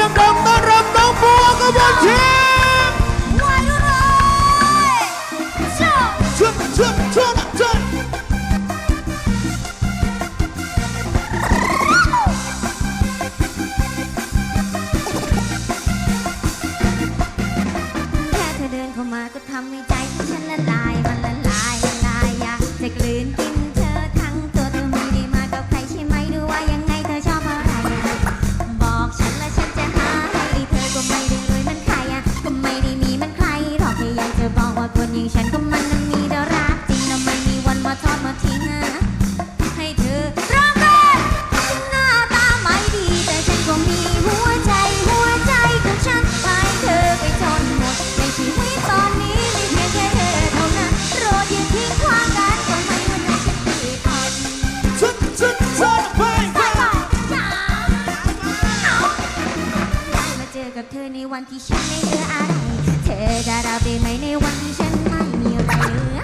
kingdom come. ในวันที่ฉันไม่เหลืออะไร เธอจะรับได้ไหมในวันที่ฉันไม่มีอะไรเหลือ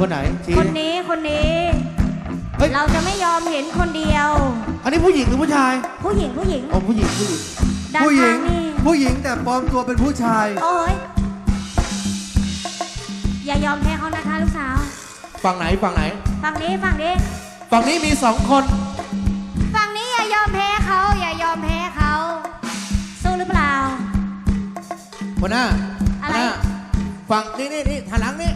คนไหนคนไหนชี้คนนี้คนนี้ เฮ้ยเราจะไม่ยอมเห็นคนเดียว อันนี้ผู้หญิงหรือผู้ชายผู้หญิงผู้หญิง อ๋อผู้หญิงผู้หญิง ด้านผู้หญิข้างงนี่ผู้หญิงแต่ปลอมตัวเป็นผู้ชาย โอ้ยอย่ายอมแพ้เขานะคะลูกสาวฝั่งไหนฝั่งไหน ฝั่งนี้ฝั่งนี้ฝั่งนี้มีสองคน ฝั่งนี้อย่ายอมแพ้เขาอย่ายอมแพ้เขาสู้หรือเปล่า หัวหน้าอะไรหัวหน้าฝั่งนี่นี่นี่หันหลังนี่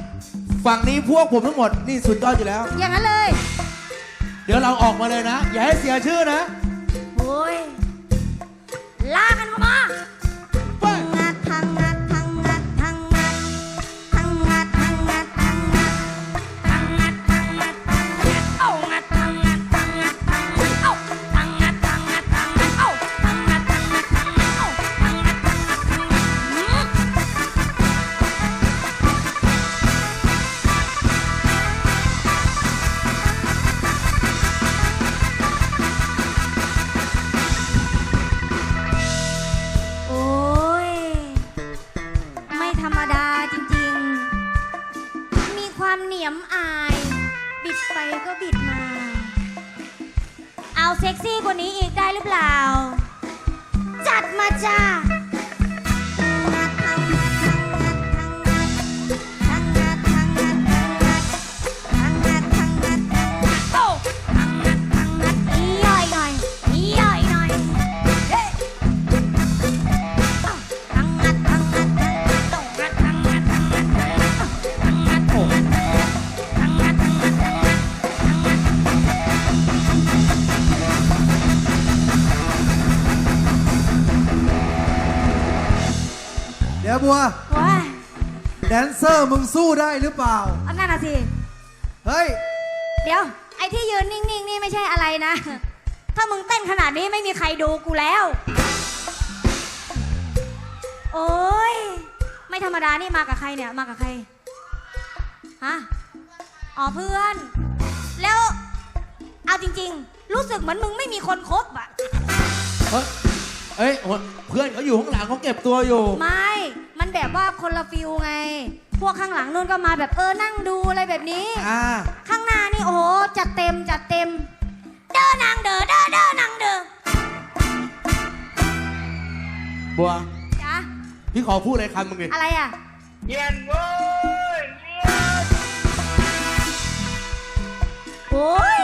ฝั่งนี้พวกผมทั้งหมดนี่สุดยอดอยู่แล้ว อย่างนั้นเลยเดี๋ยวเราออกมาเลยนะ อย่าให้เสียชื่อนะ โอ้ยลากั ธรรมดาจริงๆ มีความเหนียมอาย บิดไปก็บิดมา เอาเซ็กซี่กว่านี้อีกได้หรือเปล่า จัดมาจ้า วบัวว้ายแดนเซอร์มึงสู้ได้หรือเปล่าอันนั้นน่ะสิ เฮ้ย เดี๋ยว ไอ้ที่ยืนนิ่งๆ นี่ไม่ใช่อะไรนะ ถ้ามึงเต้นขนาดนี้ไม่มีใครดูกูแล้ว โอ้ย ไม่ธรรมดานี่มากับใครเนี่ย มากับใคร ฮะ อ๋อเพื่อน แล้ว เอาจริง ๆ รู้สึกเหมือนมึงไม่มีคนคบอะ เฮ้ยเอ้ยเพื่อนเขาอยู่ข้างหลังเขาเก็บตัวอยู่ ไม่มัน แบบว่าคนละฟิลไง พวกข้างหลังนู่นก็มาแบบเออนั่งดูอะไรแบบนี้อข้างหน้านี่โอ้โหจัดเต็มจัดเต็ม เด้อนางเด้อเด้อเด้อนางเด้อบัว จ้ะพี่ขอพูดอะไรคำมึงดิอะไรอะ เย็นเว้ย โอ้ย